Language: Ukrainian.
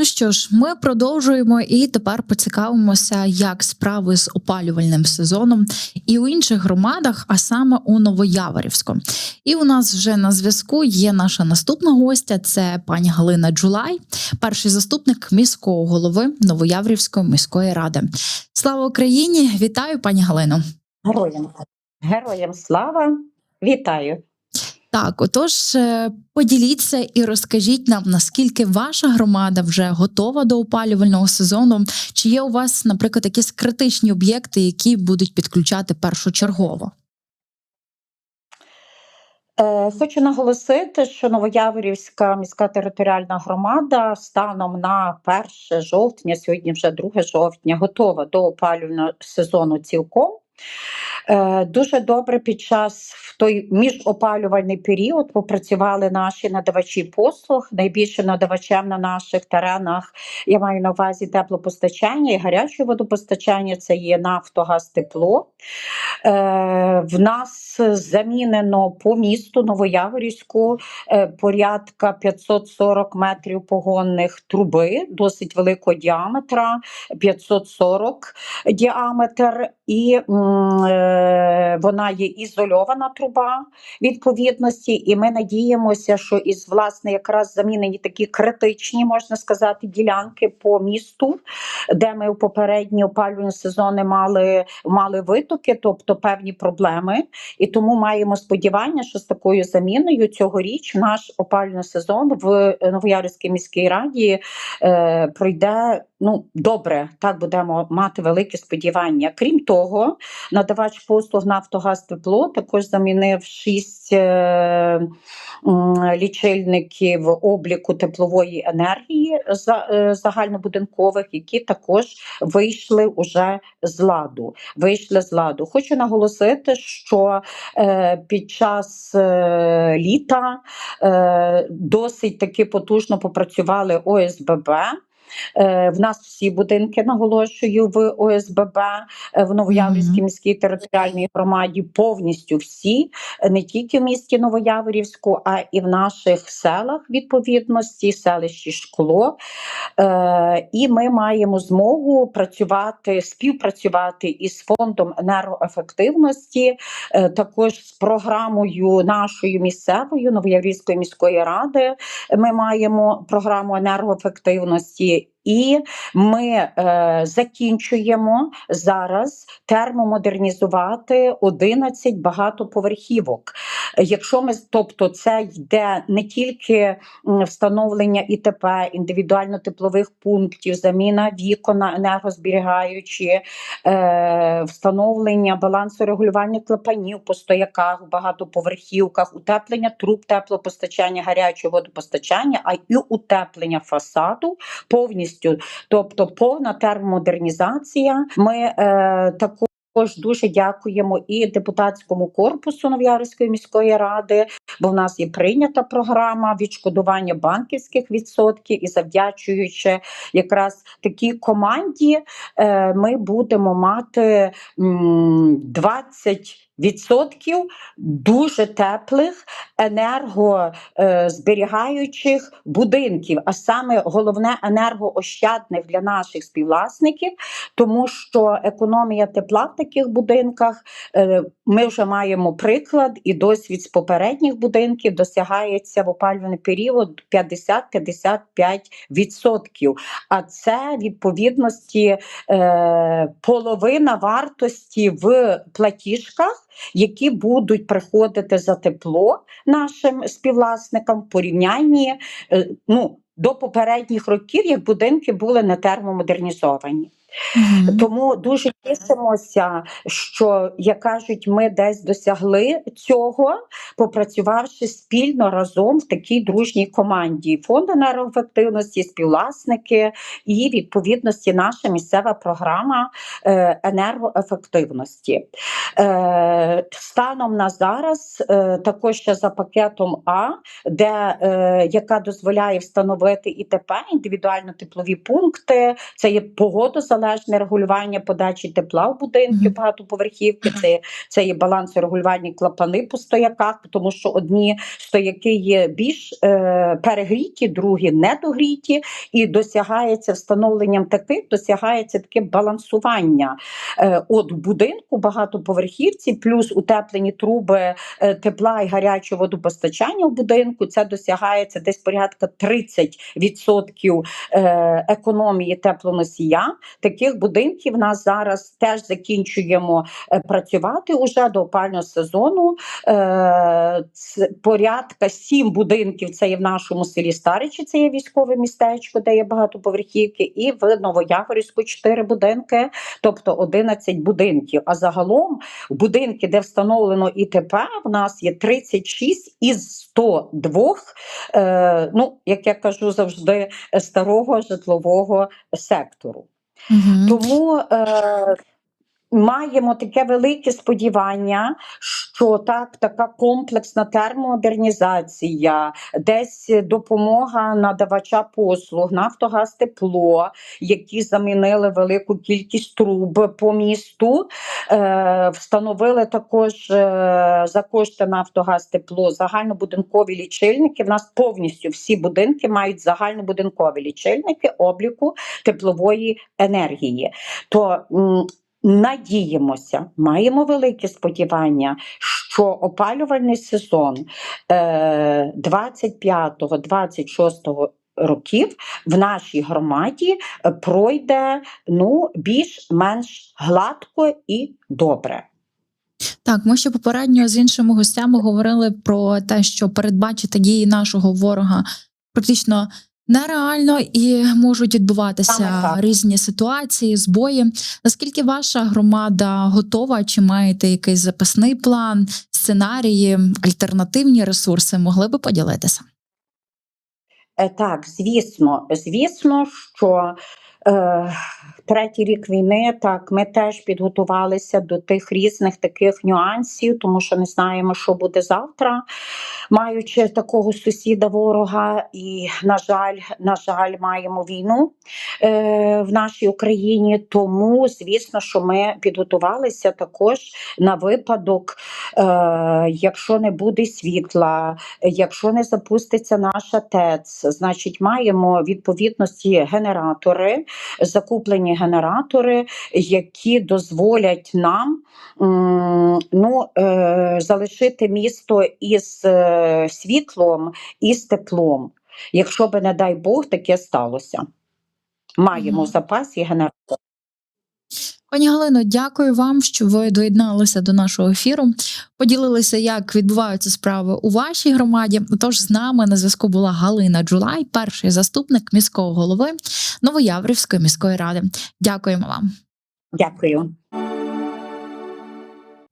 Ну що ж, ми продовжуємо і тепер поцікавимося, як справи з опалювальним сезоном і у інших громадах, а саме у Новояворівську. І у нас вже на зв'язку є наша наступна гостя. Це пані Галина Джулай, перший заступник міського голови Новояворівської міської ради. Слава Україні! Вітаю, пані Галино! Героям, героям слава! Вітаю! Так, отож, е, поділіться і розкажіть нам, наскільки ваша громада вже готова до опалювального сезону. Чи є у вас, наприклад, якісь критичні об'єкти, які будуть підключати першочергово? Е, Хочу наголосити, що Новояворівська міська територіальна громада станом на 1 жовтня, сьогодні вже 2 жовтня, готова до опалювального сезону цілком. Е, Дуже добре під час в той міжопалювальний період попрацювали наші надавачі послуг. Найбільшим надавачем на наших теренах я маю на увазі теплопостачання і гаряче водопостачання. Це є Нафтогаз тепло. Е, В нас замінено по місту Новояворівську е, порядка 540 метрів погонних труби, досить великого діаметра, 540 діаметр, і вона є ізольована труба відповідності. І ми надіємося, що із власне якраз замінені такі критичні, можна сказати, ділянки по місту, де ми у попередні опалювальні сезони мали, мали витоки, тобто певні проблеми. І тому маємо сподівання, що з такою заміною цьогоріч наш опалювальний сезон в Новоярській міській раді е, пройде ну добре. Так будемо мати великі сподівання. Крім того, надавач послуг Нафтогаз тепло також замінив шість е, лічильників обліку теплової енергії за, е, загальнобудинкових, які також вийшли уже з ладу. Вийшли з ладу. Хочу наголосити, що е, під час літа досить таки потужно попрацювали ОСББ. Е, В нас всі будинки наголошую в ОСББ е, в Новояворівській міській територіальній громаді. Повністю всі, е, не тільки в місті Новояворівську, а і в наших селах відповідності, селищі Шкло. І ми маємо змогу працювати, співпрацювати із фондом енергоефективності, також з програмою нашою місцевою Новояврівської міської ради. Ми маємо програму енергоефективності. І ми е, закінчуємо зараз термомодернізувати 11 багатоповерхівок. Якщо ми, тобто, це йде не тільки встановлення ІТП, індивідуально-теплових пунктів, заміна вікон енергозберігаючі, е, встановлення балансорегулювальних клапанів по стояках, в багатоповерхівках, утеплення труб теплопостачання, гарячого водопостачання, а і утеплення фасаду повністю, тобто повна термомодернізація. Ми е, також також дуже дякуємо і депутатському корпусу Нов'ярської міської ради, бо в нас є прийнята програма відшкодування банківських відсотків, і завдячуючи якраз такій команді, е, ми будемо мати м, 20 Відсотків дуже теплих енергозберігаючих будинків, а саме головне енергоощадних для наших співвласників, тому що економія тепла в таких будинках е, ми вже маємо приклад і досвід з попередніх будинків досягається в опалювальний період 50-55%. А це відповідності е, половина вартості в платіжках які будуть приходити за тепло нашим співвласникам в порівнянні е, ну, до попередніх років, як будинки були не термомодернізовані. Мгм. Тому дуже тішимося, що як кажуть, ми десь досягли цього, попрацювавши спільно разом в такій дружній команді. Фонд енергоефективності, співвласники і відповідності наша місцева програма е, енергоефективності. Е, Станом на зараз, е, також ще за пакетом А, де яка дозволяє встановити ІТП, індивідуально теплові пункти, це є погодозалежні незалежне регулювання подачі тепла в будинки багатоповерхівки. Це, це є балансорегулювальні клапани по стояках, тому що одні стояки є більш е, перегріті, другі недогріті, і досягається встановленням таких, досягається таке балансування е, от в будинку багатоповерхівці, плюс утеплені труби е, тепла і гарячого водопостачання в будинку. Це досягається десь порядка 30% е, економії теплоносія. Таких будинків нас зараз теж закінчуємо е, працювати уже до опального сезону. Е, порядка сім будинків. Це є в нашому селі Старичі, це є військове містечко, де є багатоповерхівки, і в Новояворівську чотири будинки, тобто 11 будинків. А загалом будинки, де встановлено ІТП, в нас є 36 із 102, е, ну як я кажу завжди, старого житлового сектору. Мгм. Тому е, маємо таке велике сподівання, що так, така комплексна термомодернізація, десь допомога надавача послуг, Нафтогаз тепло, які замінили велику кількість труб по місту. Е, встановили також е, за кошти Нафтогаз тепло загальнобудинкові лічильники. В нас повністю всі будинки мають загальнобудинкові лічильники обліку теплової енергії. То надіємося, маємо велике сподівання, що опалювальний сезон е, 25-26 років в нашій громаді е, пройде ну, більш-менш гладко і добре. Так, ми ще попередньо з іншими гостями говорили про те, що передбачити дії нашого ворога практично нереально і можуть відбуватися різні ситуації, збої. Наскільки ваша громада готова? Чи маєте якийсь запасний план, сценарії, альтернативні ресурси? Могли би поділитися? Е, Так, звісно, звісно, що е, третій рік війни, так, ми теж підготувалися до тих різних таких нюансів, тому що не знаємо, що буде завтра, маючи такого сусіда ворога, і, на жаль, на жаль, маємо війну е, в нашій Україні. Тому, звісно, що ми підготувалися також на випадок, е, якщо не буде світла, якщо не запуститься наша ТЕЦ, значить маємо відповідності генератори, закуплені генератори, які дозволять нам ну, е, залишити місто із е, світлом і з теплом. Якщо би, не дай Бог, таке сталося. Маємо mm -hmm. запас запасі генератор. Пані Галино, дякую вам, що ви доєдналися до нашого ефіру. Поділилися, як відбуваються справи у вашій громаді. Тож з нами на зв'язку була Галина Джулай, перший заступник міського голови Новояврівської міської ради. Дякуємо вам. Дякую.